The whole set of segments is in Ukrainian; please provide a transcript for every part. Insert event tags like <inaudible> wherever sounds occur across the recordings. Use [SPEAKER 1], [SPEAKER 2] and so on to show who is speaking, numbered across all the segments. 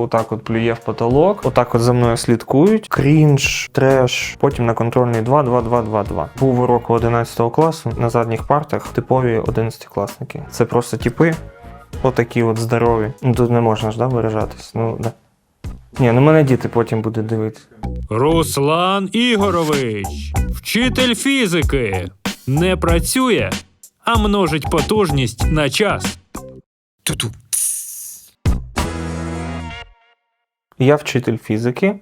[SPEAKER 1] Отак от плює в потолок, отак от за мною слідкують. Крінж, треш. Потім на контрольний 2, 2, 2, 2, 2. Був урок 11 класу на задніх партах, типові 11-класники. Це просто типи, отакі от здорові. Ну тут не можна ж да, виражатись. Ну да. Ні, ну мене діти потім будуть дивитися.
[SPEAKER 2] Руслан Ігорович, вчитель фізики, не працює, а множить потужність на час.
[SPEAKER 1] Я вчитель фізики.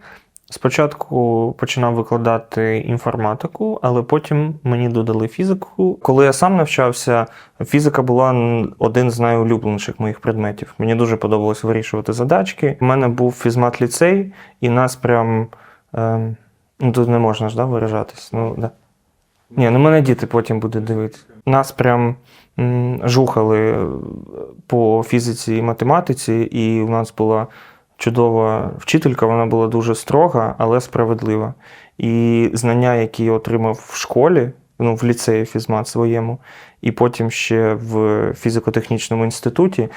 [SPEAKER 1] Спочатку починав викладати інформатику, але потім мені додали фізику. Коли я сам навчався, фізика була один з найулюбленіших моїх предметів. Мені дуже подобалось вирішувати задачки. У мене був фізмат ліцей, і нас прям ем, ну тут не можна ж да, виражатись. Ну, да. Ні, ну мене діти потім будуть дивитися. Нас прям жухали е, по фізиці і математиці, і у нас була чудова вчителька, вона була дуже строга, але справедлива. І знання, які я отримав в школі, ну, в ліцеї фізмат своєму, і потім ще в фізико-технічному інституті,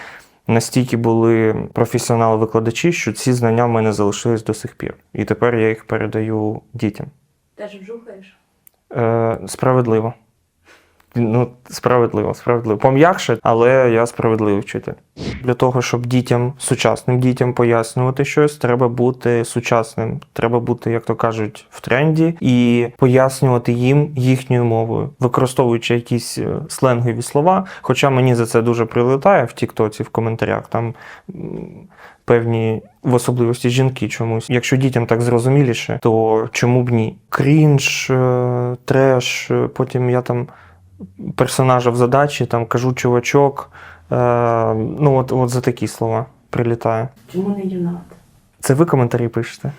[SPEAKER 1] настільки були професіонали-викладачі, що ці знання в мене залишились до сих пір. І тепер я їх передаю дітям.
[SPEAKER 3] Теж вжухаєш?
[SPEAKER 1] Е, справедливо. Ну, справедливо, справедливо. Пом'якше, але я справедливий вчитель. Для того, щоб дітям, сучасним дітям пояснювати щось, треба бути сучасним. Треба бути, як то кажуть, в тренді і пояснювати їм їхньою мовою, використовуючи якісь е, сленгові слова. Хоча мені за це дуже прилетає в Тіктоці, в коментарях. Там певні в особливості жінки чомусь. Якщо дітям так зрозуміліше, то чому б ні? Крінж, е, треш, е, потім я там персонажа в задачі, там кажу чувачок. Е, ну, от, от за такі слова прилітає.
[SPEAKER 3] Чому не юнат?
[SPEAKER 1] Це ви коментарі пишете?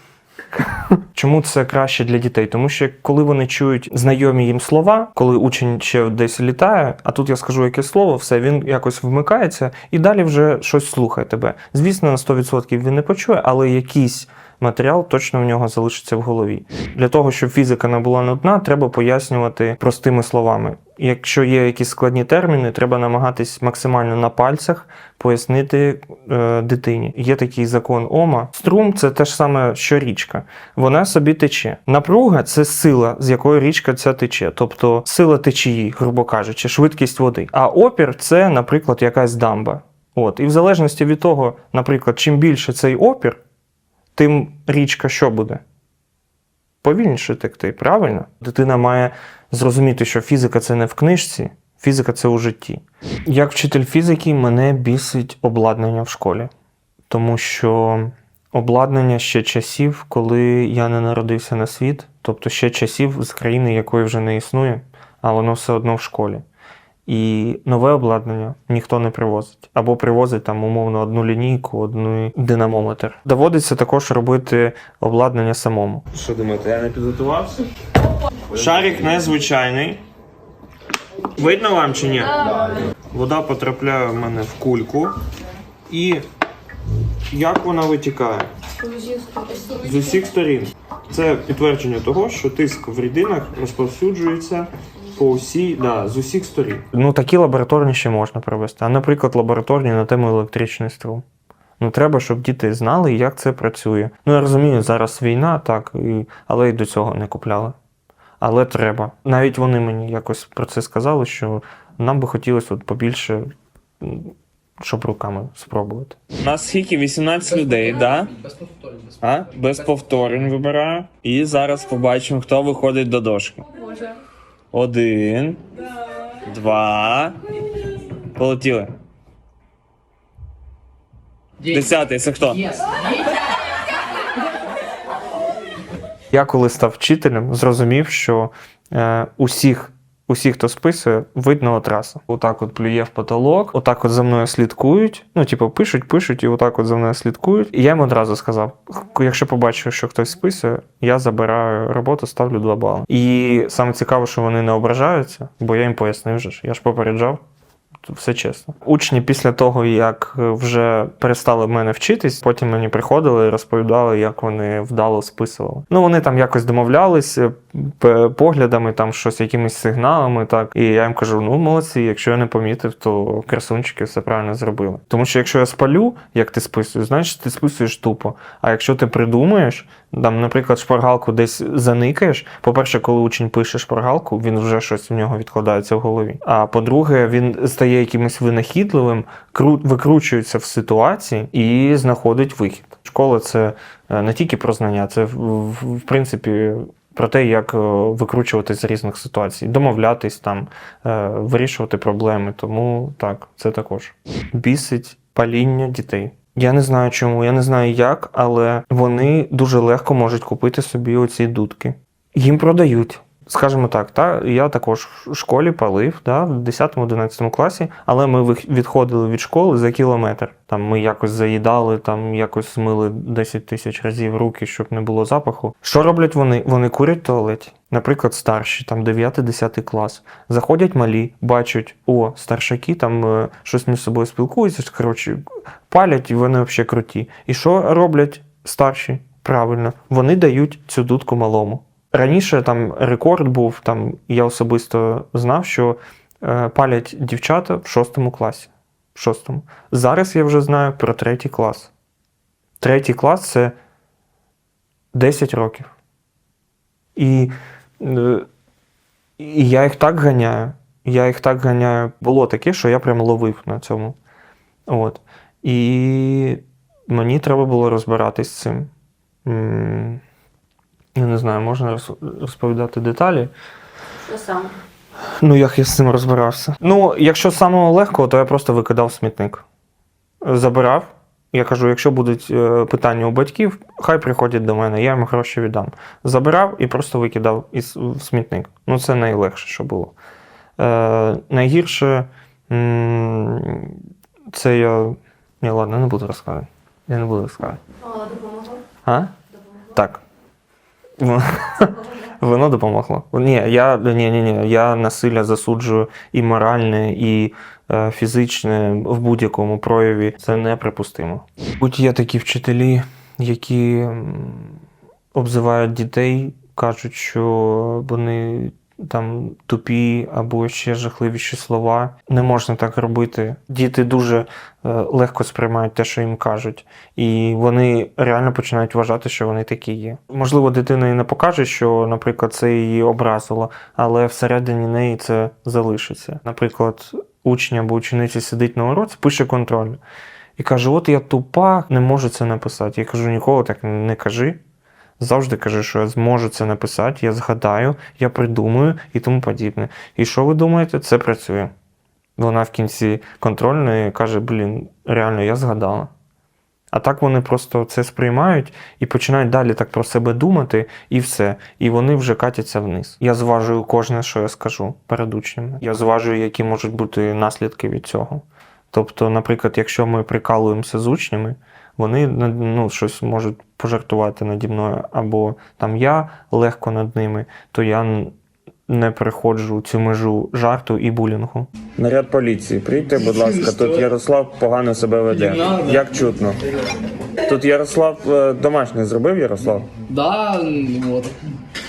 [SPEAKER 1] <laughs> Чому це краще для дітей? Тому що коли вони чують знайомі їм слова, коли учень ще десь літає, а тут я скажу якесь слово, все, він якось вмикається і далі вже щось слухає тебе. Звісно, на 100% він не почує, але якийсь матеріал точно в нього залишиться в голові. Для того, щоб фізика не була нудна, треба пояснювати простими словами. Якщо є якісь складні терміни, треба намагатись максимально на пальцях пояснити е, дитині. Є такий закон Ома. Струм це те ж саме, що річка. Вона собі тече. Напруга це сила, з якої річка ця тече, тобто сила течії, грубо кажучи, швидкість води. А опір це, наприклад, якась дамба. От, і в залежності від того, наприклад, чим більше цей опір, тим річка що буде? Повільніше текти, правильно? Дитина має зрозуміти, що фізика це не в книжці, фізика це у житті. Як вчитель фізики, мене бісить обладнання в школі, тому що обладнання ще часів, коли я не народився на світ, тобто ще часів з країни, якої вже не існує, а воно все одно в школі. І нове обладнання ніхто не привозить. Або привозить там умовно одну лінійку, одну динамометр. Доводиться також робити обладнання самому. Що думаєте, я не підготувався? Шарик незвичайний. Видно вам чи ні? Вода потрапляє в мене в кульку. І як вона витікає? З усіх сторін. Це підтвердження того, що тиск в рідинах розповсюджується по усій, да, з усіх сторін. Ну такі лабораторні ще можна провести. А наприклад, лабораторні на тему електричний струм. Ну, треба, щоб діти знали, як це працює. Ну, я розумію, зараз війна, так, і... але й до цього не купляли. Але треба. Навіть вони мені якось про це сказали, що нам би хотілося от побільше, щоб руками спробувати. У нас скільки? 18 людей, так? Да?
[SPEAKER 4] Без повторень, без
[SPEAKER 1] А? Без повторень вибираю. І зараз побачимо, хто виходить до дошки. Один. Два. Полетіли. Десятий, це хто? Я коли став вчителем, зрозумів, що е, усіх, усіх, хто списує, видно отраса. Отак от плює в потолок, отак от за мною слідкують. Ну, типу, пишуть, пишуть, і отак от за мною слідкують. І я їм одразу сказав: якщо побачу, що хтось списує, я забираю роботу, ставлю 2 бали. І саме цікаво, що вони не ображаються, бо я їм пояснив же ж. Я ж попереджав. Все чесно. Учні після того, як вже перестали в мене вчитись, потім мені приходили і розповідали, як вони вдало списували. Ну вони там якось домовлялись е, поглядами, там щось якимись сигналами. Так і я їм кажу: ну молодці, якщо я не помітив, то красунчики все правильно зробили. Тому що якщо я спалю, як ти списуєш, значить ти списуєш тупо. А якщо ти придумаєш, там, наприклад, шпаргалку десь заникаєш. По-перше, коли учень пише шпаргалку, він вже щось в нього відкладається в голові. А по-друге, він стає якимось винахідливим, кру- викручується в ситуації і знаходить вихід. Школа це е, не тільки про знання, це в принципі. Про те, як е, викручуватись з різних ситуацій, домовлятись там, е, вирішувати проблеми. Тому так, це також бісить паління дітей. Я не знаю чому, я не знаю як, але вони дуже легко можуть купити собі оці дудки. Їм продають. Скажімо так, та, я також в школі палив да, в 10-11 класі, але ми відходили від школи за кілометр. Там ми якось заїдали, там якось змили 10 тисяч разів руки, щоб не було запаху. Що роблять вони? Вони курять туалеті. Наприклад, старші, там 9-10 клас. Заходять малі, бачать, о, старшаки там е, щось між собою спілкуються, коротше, палять, і вони взагалі круті. І що роблять старші? Правильно, вони дають цю дудку малому. Раніше там рекорд був, там я особисто знав, що е, палять дівчата в шостому класі. В шостому. Зараз я вже знаю про третій клас. Третій клас це 10 років. І, е, і я їх так ганяю. Я їх так ганяю. Було таке, що я прям ловив на цьому. От. І мені треба було розбиратись з цим. Знаю, можна розповідати деталі.
[SPEAKER 3] Що саме?
[SPEAKER 1] Ну, як я з цим розбирався. Ну, якщо з самого легкого, то я просто викидав смітник. Забирав. Я кажу, якщо будуть е, питання у батьків, хай приходять до мене, я їм гроші віддам. Забирав і просто викидав із, в смітник. Ну, це найлегше, що було. Е, найгірше це я. Ні, ладно, не буду розказувати. Я не буду розказувати.
[SPEAKER 3] О, допомогло?
[SPEAKER 1] А?
[SPEAKER 3] Допомогло.
[SPEAKER 1] Так. Воно- допомогло. Ні, я, ні, ні, ні, я насилля засуджую і моральне, і е, фізичне в будь-якому прояві. Це неприпустимо. Будь є такі вчителі, які обзивають дітей, кажуть, що вони там тупі або ще жахливіші слова. Не можна так робити. Діти дуже е, легко сприймають те, що їм кажуть, і вони реально починають вважати, що вони такі є. Можливо, дитина і не покаже, що, наприклад, це її образило, але всередині неї це залишиться. Наприклад, учень або учениця сидить на уроці, пише контроль. І каже: От я тупа, не можу це написати. Я кажу, ніколи так не кажи. Завжди кажи, що я зможу це написати, я згадаю, я придумаю і тому подібне. І що ви думаєте, це працює. Вона в кінці контрольної каже: блін, реально, я згадала. А так вони просто це сприймають і починають далі так про себе думати, і все. І вони вже катяться вниз. Я зважую кожне, що я скажу перед учнями. Я зважую, які можуть бути наслідки від цього. Тобто, наприклад, якщо ми прикалуємося з учнями, вони ну, щось можуть пожартувати наді мною, або там я легко над ними, то я не переходжу цю межу жарту і булінгу. Наряд поліції, прийдьте, будь ласка, тут Ярослав погано себе веде. Як чутно? Тут Ярослав е, домашнє зробив Ярослав?
[SPEAKER 4] Да, вот.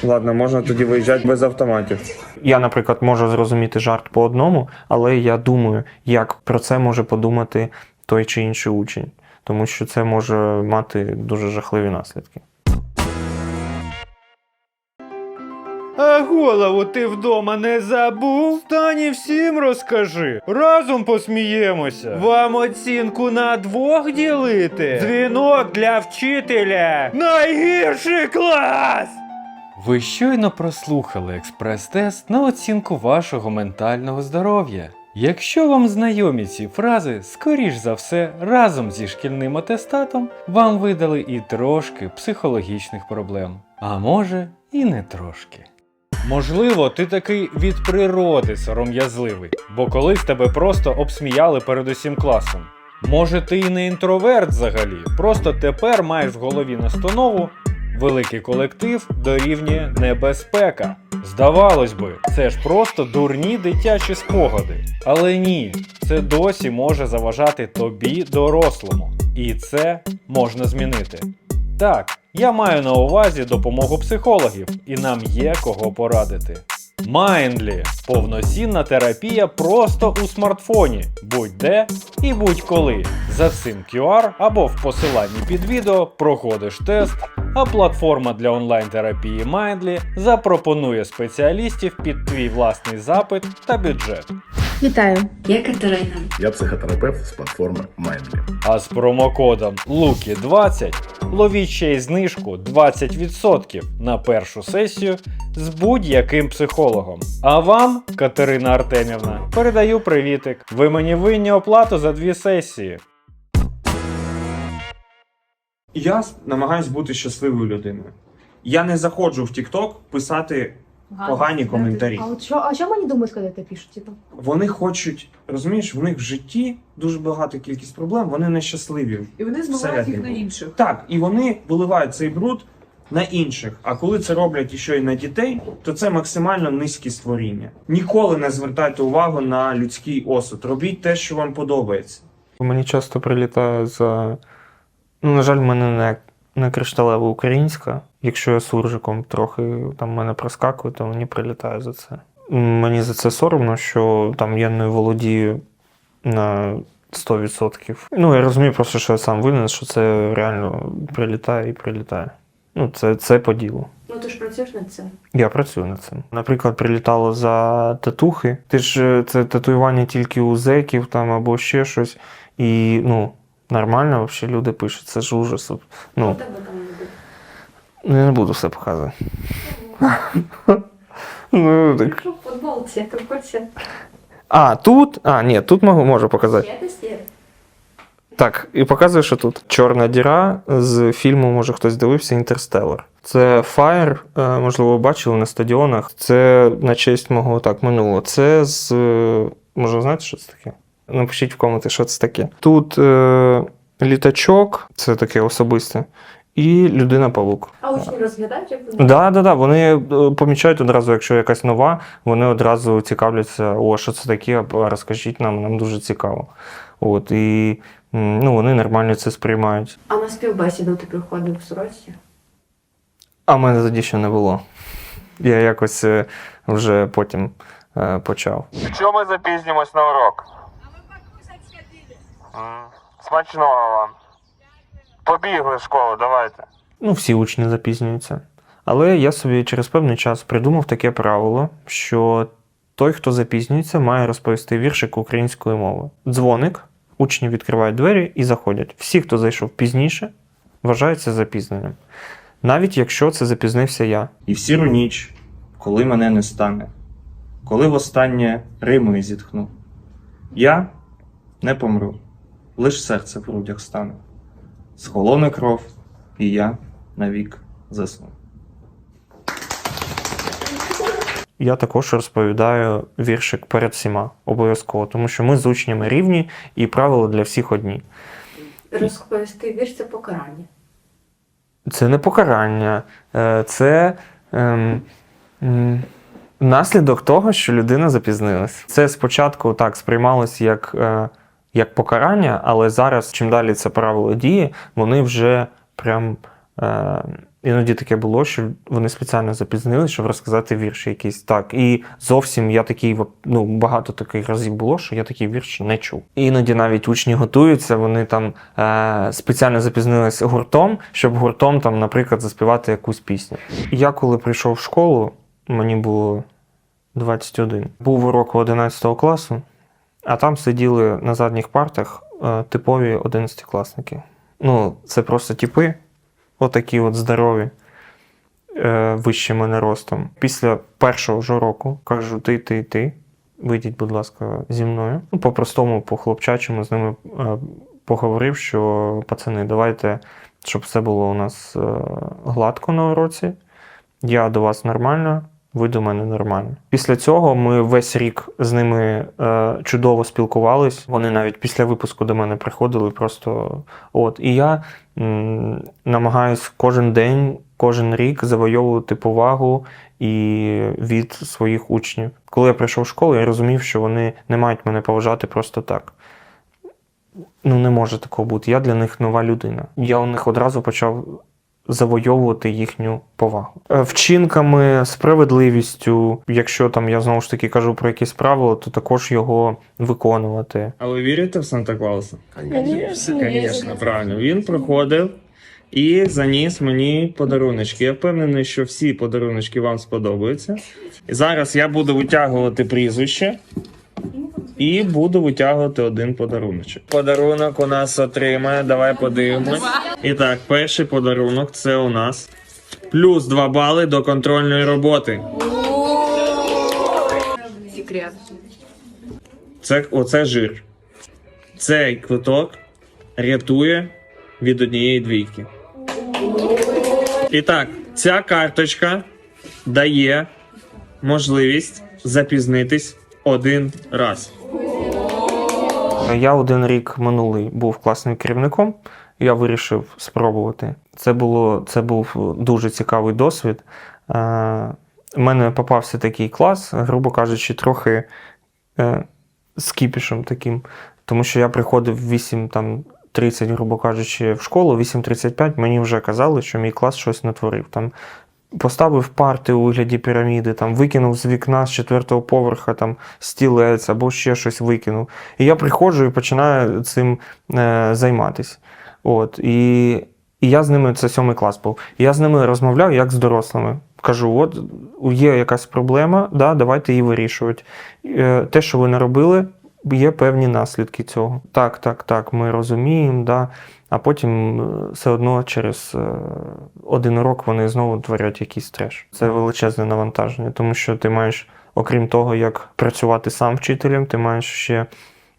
[SPEAKER 1] Ладно, можна тоді виїжджати без автоматів. Я, наприклад, можу зрозуміти жарт по одному, але я думаю, як про це може подумати той чи інший учень, тому що це може мати дуже жахливі наслідки.
[SPEAKER 5] А голову ти вдома не забув? Стані всім розкажи. Разом посміємося. Вам оцінку на двох ділити. Дзвінок для вчителя. Найгірший клас!
[SPEAKER 6] Ви щойно прослухали експрес-тест на оцінку вашого ментального здоров'я. Якщо вам знайомі ці фрази, скоріш за все, разом зі шкільним атестатом вам видали і трошки психологічних проблем. А може, і не трошки.
[SPEAKER 5] Можливо, ти такий від природи сором'язливий, бо колись тебе просто обсміяли перед усім класом. Може, ти і не інтроверт взагалі, просто тепер маєш в голові настанову великий колектив дорівнює небезпека. Здавалось би, це ж просто дурні дитячі спогади. Але ні, це досі може заважати тобі дорослому. І це можна змінити. Так, я маю на увазі допомогу психологів, і нам є кого порадити. Mindly – повноцінна терапія просто у смартфоні, будь-де і будь-коли. За цим QR або в посиланні під відео проходиш тест, а платформа для онлайн-терапії Mindly запропонує спеціалістів під твій власний запит та бюджет.
[SPEAKER 4] Вітаю!
[SPEAKER 3] Я Катерина.
[SPEAKER 7] Я психотерапевт з платформи Mindly.
[SPEAKER 5] А з промокодом LUKI20 ловіть ще й знижку 20% на першу сесію з будь-яким психологом. А вам, Катерина Артемівна, передаю привітик. Ви мені винні оплату за дві сесії.
[SPEAKER 1] Я намагаюсь бути щасливою людиною. Я не заходжу в TikTok писати погані коментарі.
[SPEAKER 4] А от що, а що мені думають, коли ти пишуть? Типу?
[SPEAKER 1] Вони хочуть, розумієш, в них в житті дуже багато кількість проблем, вони нещасливі.
[SPEAKER 8] І вони змивають їх на інших.
[SPEAKER 1] Так, і вони виливають цей бруд на інших. А коли це роблять іще й на дітей, то це максимально низькі створіння. Ніколи не звертайте увагу на людський осуд. Робіть те, що вам подобається. Мені часто прилітає за. Ну, на жаль, в мене не, не кришталева українська. Якщо я суржиком трохи там мене проскакує, то мені прилітає за це. Мені за це соромно, що там я не володію на 100%. Ну, я розумію просто, що я сам винен, що це реально прилітає і прилітає. Ну, це, це по ділу.
[SPEAKER 3] Ну ти ж працюєш над цим.
[SPEAKER 1] Я працюю над цим. Наприклад, прилітало за татухи. Ти ж е, це татуювання тільки у зеків там або ще щось. І ну, нормально взагалі люди пишуть, це ж ужас. Ну, ну, я не буду все показувати. <laughs> Ну, так.
[SPEAKER 3] Футболці.
[SPEAKER 1] А, тут? А, ні, тут можу, можу показати. Так, і показую, що тут чорна діра з фільму, може хтось дивився, Інтерстеллар. Це Фаєр, е, можливо, бачили на стадіонах. Це на честь мого так минулого. Це з. е, Може, знаєте, що це таке? Напишіть в коменти, що це таке. Тут е, літачок, це таке особисте, і людина-павук.
[SPEAKER 3] А учні розглядають, як вони?
[SPEAKER 1] Да, да, да. Вони е, помічають одразу, якщо якась нова, вони одразу цікавляться, о, що це таке, розкажіть нам, нам дуже цікаво. От, і ну, вони нормально це сприймають.
[SPEAKER 3] А на співбесіду ти приходив в сорочці?
[SPEAKER 1] А мене тоді ще не було. Я якось е, вже потім е, почав. Що ми запізнімось на урок? Смачного вам. Побігли в школу, давайте. Ну, всі учні запізнюються. Але я собі через певний час придумав таке правило, що той, хто запізнюється, має розповісти віршик українською мовою. Дзвоник, учні відкривають двері і заходять. Всі, хто зайшов пізніше, вважаються запізненням. Навіть якщо це запізнився я. І в сіру ніч, коли мене не стане, коли востаннє римою зітхну, я не помру, лиш серце в грудях стане. Схолоне кров, і я навік засну. Я також розповідаю віршик перед всіма обов'язково, тому що ми з учнями рівні і правила для всіх одні.
[SPEAKER 3] Розповісти вірш це покарання.
[SPEAKER 1] Це не покарання, е, це ем, наслідок того, що людина запізнилась. Це спочатку так сприймалось як, е, як покарання, але зараз, чим далі це правило діє, вони вже прям. Е, Іноді таке було, що вони спеціально запізнились, щоб розказати вірш якийсь так. І зовсім я такий, ну багато таких разів було, що я такий вірш не чув. Іноді навіть учні готуються, вони там е, спеціально запізнились гуртом, щоб гуртом там, наприклад, заспівати якусь пісню. Я коли прийшов в школу, мені було 21. Був урок 11 класу, а там сиділи на задніх партах е, типові 11-класники. Ну, це просто типи отакі от здорові, е, вище мене ростом. Після першого ж уроку кажу: ти, ти, ти, вийдіть, будь ласка, зі мною. Ну, по-простому, по-хлопчачому з ними е, поговорив, що пацани, давайте, щоб все було у нас гладко на уроці. Я до вас нормально, ви до мене нормальні. Після цього ми весь рік з ними е, чудово спілкувались. Вони навіть після випуску до мене приходили. Просто от. І я м, намагаюсь кожен день, кожен рік завойовувати повагу і від своїх учнів. Коли я прийшов в школу, я розумів, що вони не мають мене поважати просто так. Ну, не може такого бути. Я для них нова людина. Я у них одразу почав завойовувати їхню повагу. Е, Вчинками, справедливістю, якщо там я знову ж таки кажу про якісь правила, то також його виконувати.
[SPEAKER 8] А ви вірите в Санта Клауса? Звісно, правильно. Він приходив і заніс мені подаруночки. Я впевнений, що всі подаруночки вам сподобаються. І зараз я буду витягувати прізвище і буду витягувати один подаруночок. Подарунок у нас отримає. Давай подивимось. І так, перший подарунок це у нас плюс 2 бали до контрольної роботи.
[SPEAKER 3] Секрет.
[SPEAKER 8] Це оце жир. Цей квиток рятує від однієї двійки. І так, ця карточка дає можливість запізнитись один раз.
[SPEAKER 1] Я один рік минулий був класним керівником. Я вирішив спробувати. Це було це був дуже цікавий досвід. Е, У мене попався такий клас, грубо кажучи, трохи е, з кіпішем таким. Тому що я приходив в 8 там, 30, грубо кажучи, в школу, 8.35 мені вже казали, що мій клас щось натворив. Там поставив парти у вигляді піраміди, там викинув з вікна з четвертого поверха там стілець або ще щось викинув. І я приходжу і починаю цим е, займатися. От, і, і я з ними, це сьомий клас був. І я з ними розмовляв як з дорослими. Кажу: от є якась проблема, да, давайте її вирішувати. Е, те, що ви не робили, є певні наслідки цього. Так, так, так, ми розуміємо, да. а потім е, все одно через е, один урок вони знову творять якийсь треш. Це величезне навантаження, тому що ти маєш, окрім того, як працювати сам вчителем, ти маєш ще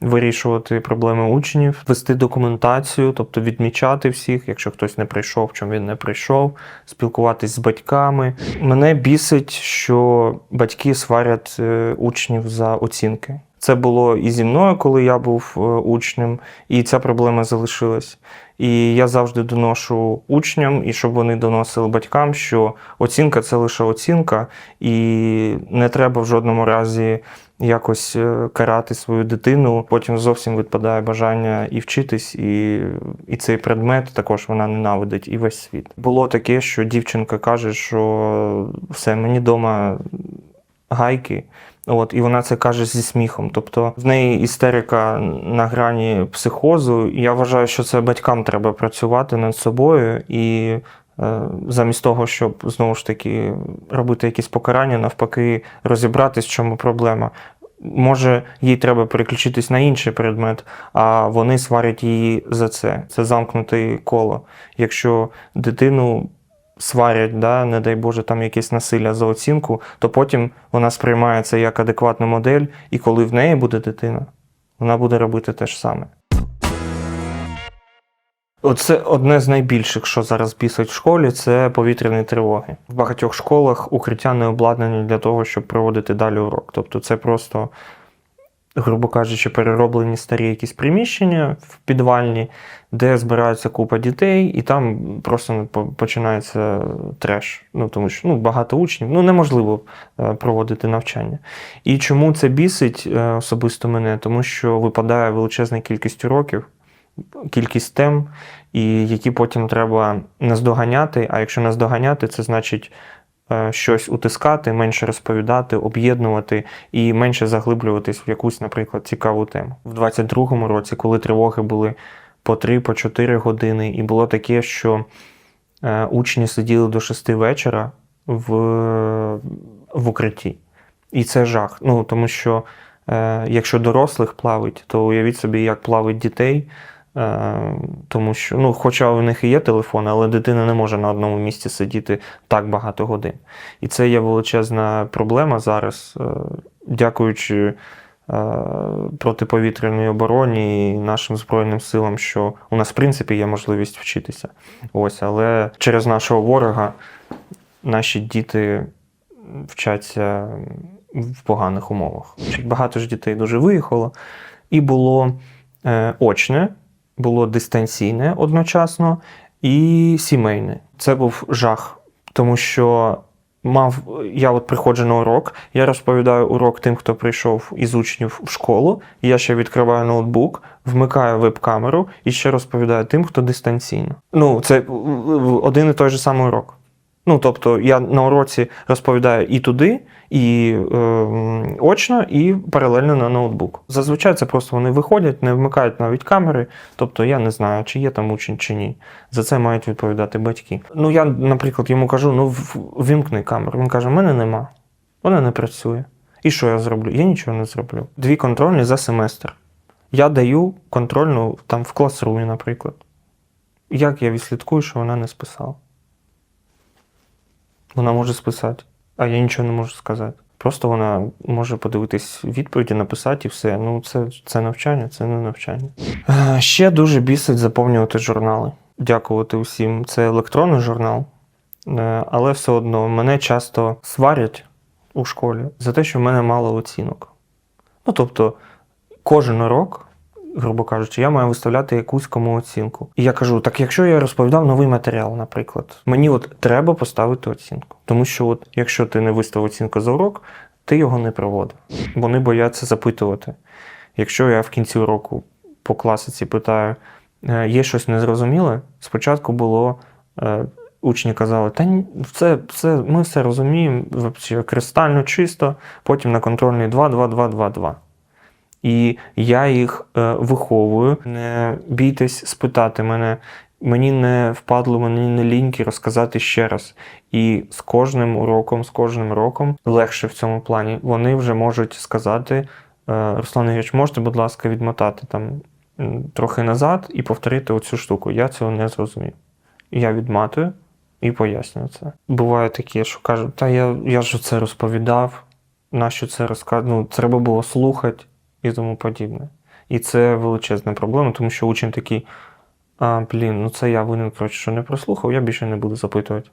[SPEAKER 1] вирішувати проблеми учнів, вести документацію, тобто відмічати всіх, якщо хтось не прийшов, чому він не прийшов, спілкуватись з батьками. Мене бісить, що батьки сварять е, учнів за оцінки. Це було і зі мною, коли я був е, учнем, і ця проблема залишилась. І я завжди доношу учням, і щоб вони доносили батькам, що оцінка це лише оцінка, і не треба в жодному разі якось е, карати свою дитину. Потім зовсім відпадає бажання і вчитись, і, і цей предмет також вона ненавидить, і весь світ. Було таке, що дівчинка каже, що все, мені вдома гайки. От, і вона це каже зі сміхом. Тобто в неї істерика на грані психозу. Я вважаю, що це батькам треба працювати над собою і е, замість того, щоб знову ж таки робити якісь покарання, навпаки, розібратись, в чому проблема. Може, їй треба переключитись на інший предмет, а вони сварять її за це. Це замкнуте коло. Якщо дитину сварять, да, не дай Боже, там якесь насилля за оцінку, то потім вона сприймає це як адекватну модель, і коли в неї буде дитина, вона буде робити те ж саме. Оце одне з найбільших, що зараз бісить в школі, це повітряні тривоги. В багатьох школах укриття не обладнані для того, щоб проводити далі урок. Тобто це просто, грубо кажучи, перероблені старі якісь приміщення в підвальні, де збирається купа дітей, і там просто починається треш. Ну тому що ну, багато учнів, ну неможливо е, проводити навчання. І чому це бісить е, особисто мене? Тому що випадає величезна кількість уроків, кількість тем, і які потім треба наздоганяти. А якщо наздоганяти, це значить. Е, Щось утискати, менше розповідати, об'єднувати і менше заглиблюватись в якусь, наприклад, цікаву тему. В 22-му році, коли тривоги були по 3 по 4 години, і було таке, що е, учні сиділи до 6 вечора в, в укритті. І це жах. Ну, тому що е, якщо дорослих плавить, то уявіть собі, як плавить дітей. Е, тому що, ну, хоча у них і є телефон, але дитина не може на одному місці сидіти так багато годин. І це є величезна проблема зараз, е, дякуючи е, протиповітряній обороні і нашим Збройним силам, що у нас, в принципі, є можливість вчитися. Ось, але через нашого ворога наші діти вчаться в поганих умовах. Багато ж дітей дуже виїхало, і було очне, було дистанційне одночасно і сімейне. Це був жах, тому що мав я от приходжу на урок, я розповідаю урок тим, хто прийшов із учнів в школу. Я ще відкриваю ноутбук, вмикаю веб-камеру і ще розповідаю тим, хто дистанційно. Ну, це один і той же самий урок. Ну, тобто, я на уроці розповідаю і туди, і е, очно, і паралельно на ноутбук. Зазвичай це просто вони виходять, не вмикають навіть камери. Тобто я не знаю, чи є там учень, чи ні. За це мають відповідати батьки. Ну, я, наприклад, йому кажу: ну, вімкни камеру. Він каже: мене нема, вона не працює. І що я зроблю? Я нічого не зроблю. Дві контрольні за семестр. Я даю контрольну там в класрумі, наприклад. Як я відслідкую, що вона не списала? Вона може списати, а я нічого не можу сказати. Просто вона може подивитись відповіді, написати і все. Ну, це, це навчання, це не навчання. Е, Ще дуже бісить заповнювати журнали. Дякувати усім. Це електронний журнал, Е, але все одно мене часто сварять у школі за те, що в мене мало оцінок. Ну, тобто, кожен урок, грубо кажучи, я маю виставляти якусь кому оцінку. І я кажу: так якщо я розповідав новий матеріал, наприклад, мені от треба поставити оцінку. Тому що, от, якщо ти не виставив оцінку за урок, ти його не проводив. Вони бояться запитувати. Якщо я в кінці уроку по класиці питаю, «Е, є щось незрозуміле, спочатку було. е, Учні казали, та це, це, ми все розуміємо, кристально чисто, потім на контрольний 2, 2, 2, 2, 2. І я їх е, виховую. Не бійтесь спитати мене. Мені не впадло, мені не ліньки розказати ще раз. І з кожним уроком, з кожним роком легше в цьому плані. Вони вже можуть сказати: е, Руслан Ігорович, можете, будь ласка, відмотати там трохи назад і повторити оцю штуку. Я цього не зрозумів. Я відматую і пояснюю це. Буває таке, що кажуть, та я, я ж це розповідав, нащо це розказувати? Ну, треба було слухати і тому подібне. І це величезна проблема, тому що учень такий, а, блін, ну це я винен, коротше, що не прослухав, я більше не буду запитувати.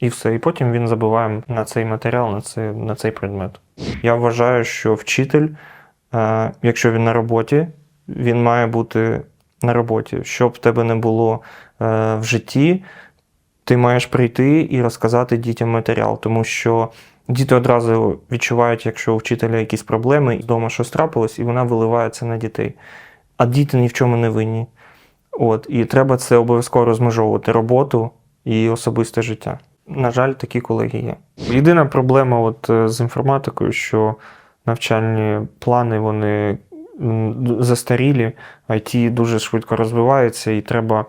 [SPEAKER 1] І все. І потім він забуває на цей матеріал, на цей, на цей предмет. Я вважаю, що вчитель, е, якщо він на роботі, він має бути на роботі. Щоб тебе не було е, в житті, ти маєш прийти і розказати дітям матеріал, тому що діти одразу відчувають, якщо у вчителя якісь проблеми, і вдома щось трапилось, і вона виливається на дітей. А діти ні в чому не винні. От, і треба це обов'язково розмежовувати роботу і особисте життя. На жаль, такі колеги є. Єдина проблема от, е, з інформатикою, що навчальні плани вони застарілі, IT дуже швидко розвивається і треба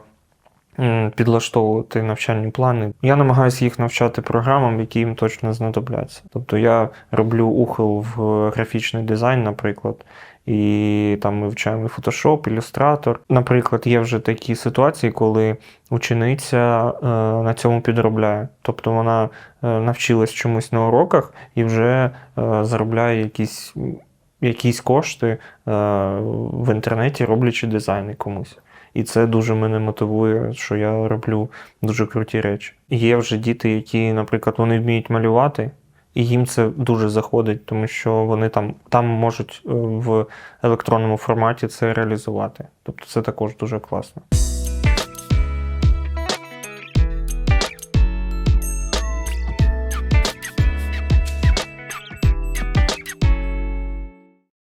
[SPEAKER 1] підлаштовувати навчальні плани. Я намагаюся їх навчати програмам, які їм точно знадобляться. Тобто я роблю ухил в графічний дизайн, наприклад, і там ми вчаємо Photoshop, Illustrator. Наприклад, є вже такі ситуації, коли учениця е, на цьому підробляє. Тобто вона е, навчилась чомусь на уроках і вже е, заробляє якісь, якісь кошти в інтернеті, роблячи дизайни комусь. І це дуже мене мотивує, що я роблю дуже круті речі. Є вже діти, які, наприклад, вони вміють малювати, і їм це дуже заходить, тому що вони там, там можуть е, в електронному форматі це реалізувати. Тобто це також дуже класно.